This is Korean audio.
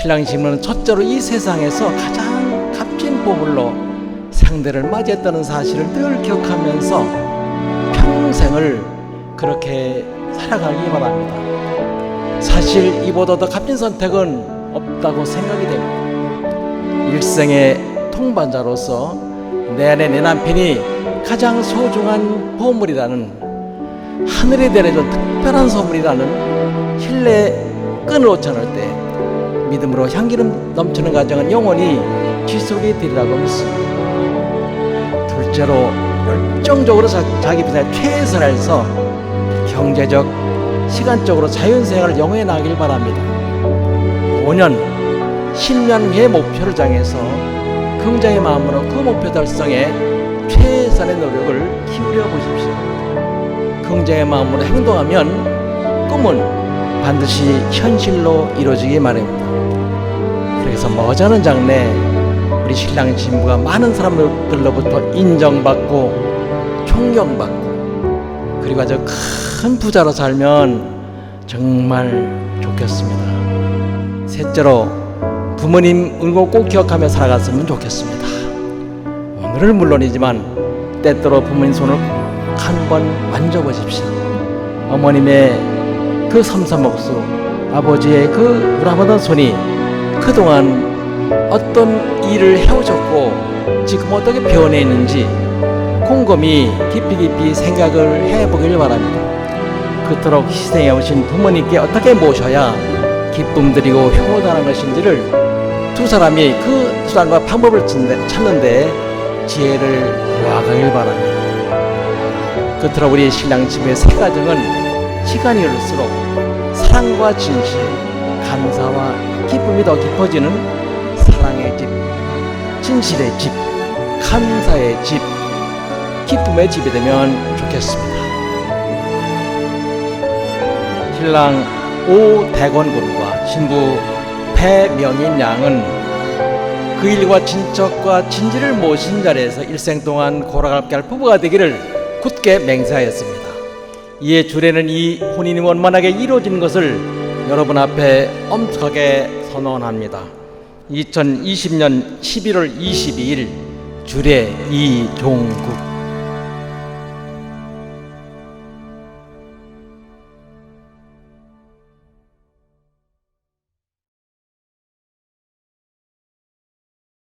신랑 신부는 첫째로 이 세상에서 가장 값진 보물로 상대를 맞이했다는 사실을 늘 기억하면서 평생을 그렇게 살아가기 바랍니다. 사실 이보다 더 값진 선택은 없다고 생각이 됩니다. 일생의 통반자로서 내 안에 내 남편이 가장 소중한 보물이라는 하늘이 내려준 특별한 선물이라는 신뢰 끈을 않을 때 믿음으로 향기름 넘치는 가정은 영원히 지속이 되리라고 믿습니다. 둘째로 열정적으로 자, 자기 분야에 최선을 해서 경제적, 시간적으로 자연생활을 영위해 나가길 바랍니다. 5년, 10년 후의 목표를 정해서 긍정의 마음으로 그 목표 달성에 최선의 노력을 기울여 보십시오. 긍정의 마음으로 행동하면 꿈은 반드시 현실로 이루어지기 마련입니다. 그래서 머지않은 장래 우리 신랑 신부가 많은 사람들로부터 인정받고 존경받고 그리고 아주 큰 부자로 살면 정말 좋겠습니다. 셋째로 부모님 은고 꼭 기억하며 살아갔으면 좋겠습니다. 오늘은 물론이지만 때때로 부모님 손을 꼭한번 만져보십시오. 어머님의 그 섬섬목수, 아버지의 그 우람하던 손이 그동안 어떤 일을 해오셨고 지금 어떻게 변해 있는지 곰곰이 깊이 깊이 생각을 해보길 바랍니다. 그토록 희생해 오신 부모님께 어떻게 모셔야 기쁨 드리고 효도하는 것인지를 두 사람이 그 수단과 방법을 찾는데 지혜를 모아가길 바랍니다. 끝으로 우리 신랑 집의 새 가정은 시간이 흐를수록 사랑과 진실, 감사와 기쁨이 더 깊어지는 사랑의 집, 진실의 집, 감사의 집, 기쁨의 집이 되면 좋겠습니다. 신랑 오대건 군과 신부 배명인 양은 그 일과 친척과 진지를 모신 자리에서 일생 동안 고락함께 할 부부가 되기를 굳게 맹세하였습니다. 이에 주례는 이 혼인이 원만하게 이루어지는 것을 여러분 앞에 엄숙하게 선언합니다. 2020년 11월 22일 주례 이종국